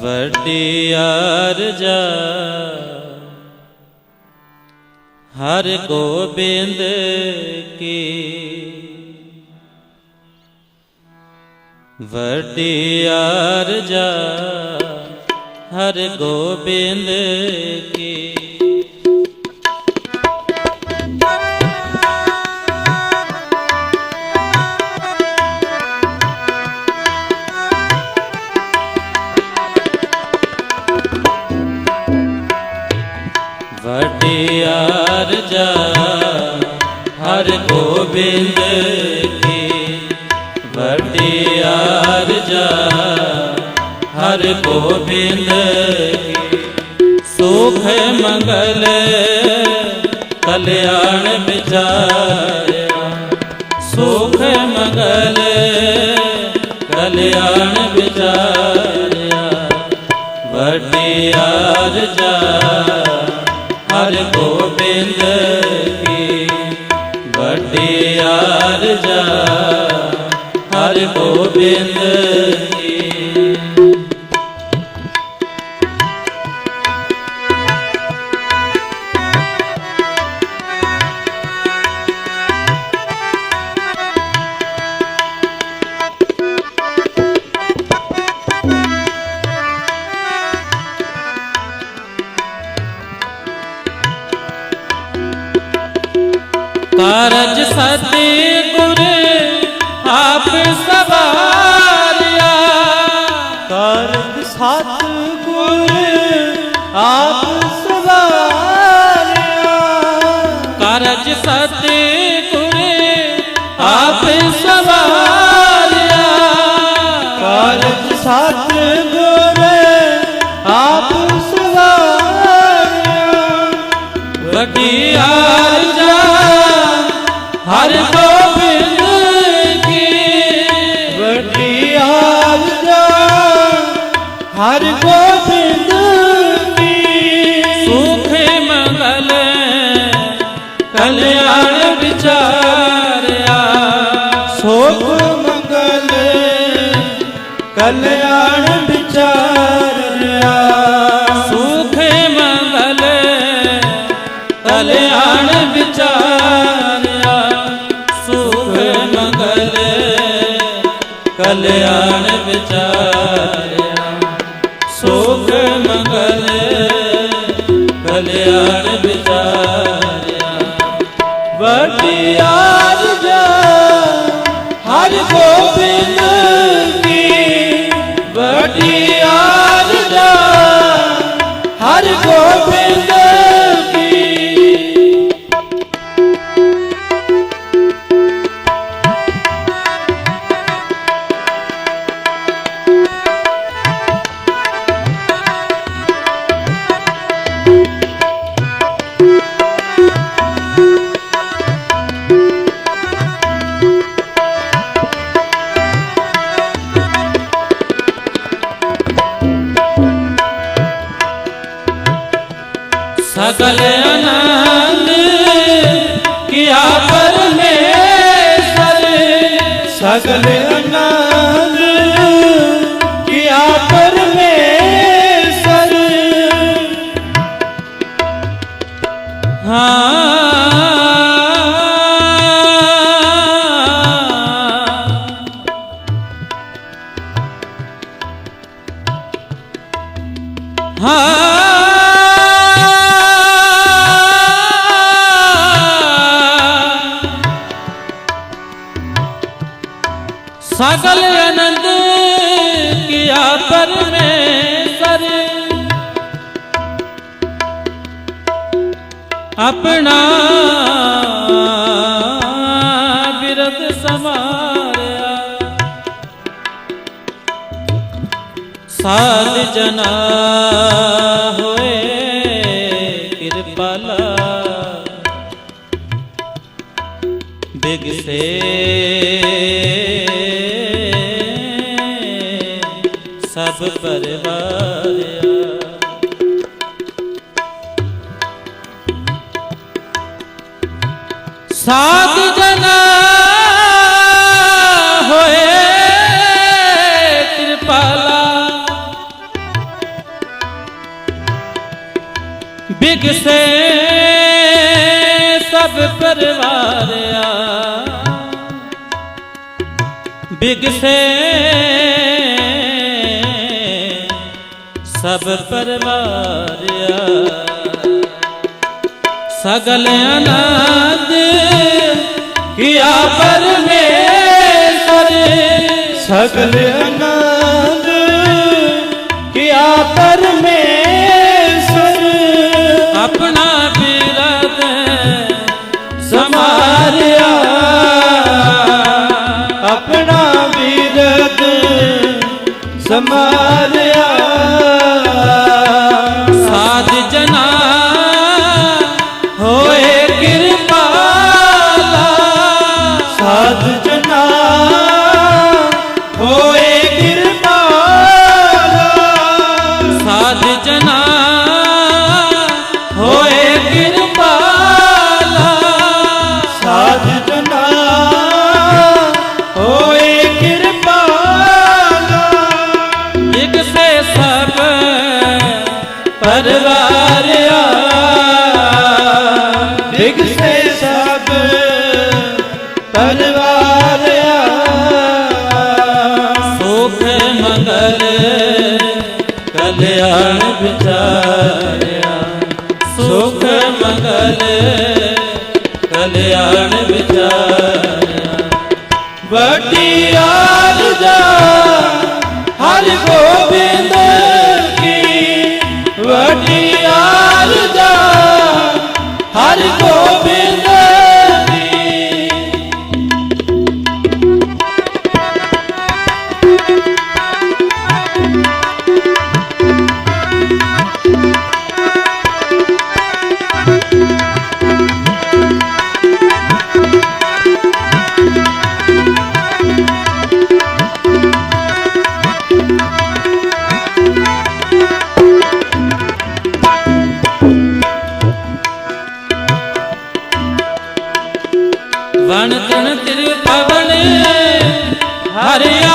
ਵੱਡੀ ਅਰਜਾ ਹਰ ਗੋਬਿੰਦ ਕੀ। ਵੱਡੀ ਅਰਜਾ ਹਰ ਗੋਬਿੰਦ ਕੀ। ਅਰਜਾ ਹਰ ਗੋਬਿੰਦ ਕੀ ਵੱਡੀ ਅਰਜਾ ਹਰ ਗੋਬਿੰਦ ਕੀ ਸੁਖ ਮੰਗਲ ਕਲਿਆਣ ਵਿਚਾਰਿਆ। ਸੁਖ ਮੰਗਲ ਕਲਿਆਣ ਵਿਚਾਰਿਆ। ਵੱਡੀ ਜਾ, ਹਰ ਗੋਬਿੰਦ ਕੀ ਵੱਡੀ ਜਾ ਹਰ ਗੋਬਿੰਦ ਕਾਰਜ ਸਤਿ ਗੁਰ ਆਪ ਸਵਾਰਿਆ ਕਰਤ ਸਤ ਗੁਰ ਆਪ ਸਵਾਰਿਆ ਕਾਰਜ ਸਤੀ ਕਲਿਆਣ ਵਿਚਾਰਿਆ। ਸੁਖ ਮੰਗਲ ਕਲਿਆਣ ਵਿਚਾਰਿਆ। ਸੁਖ ਮੰਗਲ ਕਲਿਆਣ ਵਿਚਾਰਿਆ। ਸੁਖ ਮੰਗਲ ਕਲਿਆਣ ਵਿਚਾਰਿਆ। ਵੱਡੀ ਆਰਜਾ ਹਰ ਗੋਬਿੰਦ ਕੀ ਵੱਡੀ ਸਗਲ ਆਨੰਦ ਕੀਆ ਪਰਮੇਸ਼ਰ ਹਾਂ। ਹਾਂ। ਆਪਣਾ ਬਿਰਦ ਸਮਾਰਿਆ ਸਾਧ ਜਨਾ ਹੋਏ ਕਿਰਪਾਲਾ ਬਿਗਸੇ ਸਭ ਪਰਵਾਰਿਆ। ਸਾਧ ਜਨਾ ਹੋਏ ਕਿਰਪਾਲਾ। ਬਿਗਸੇ ਸਭ ਪਰਵਾਰਿਆ। ਬਿਗਸੇ ਸਭ ਪਰਵਾਰਿਆ। ਸਗਲ ਅਨਾ ਅਰਜ ਕੀਆ ਪਰਮੇਸ਼ਰ ਸਕਲ ਅਨੰਦ ਕੀਆ Yeah. ਵਣ ਤਨ ਤਿਰ ਪਵਨ ਹਰਿਆ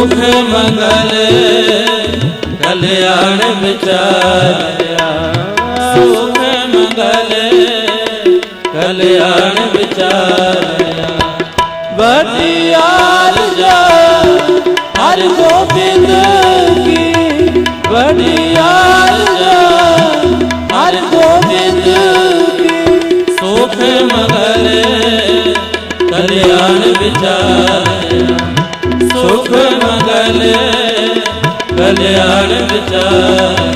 ਸੁਖ ਮੰਗਲ ਕਲਿਆਣ ਵਿਚਾਰਿਆ। ਸੁਖ ਮੰਗਲ ਕਲਿਆਣ ਵਿਚਾਰਿਆ। ਵਧੀਆ ਜਾ ਹਰ ਅਣਵਿਚਾਰ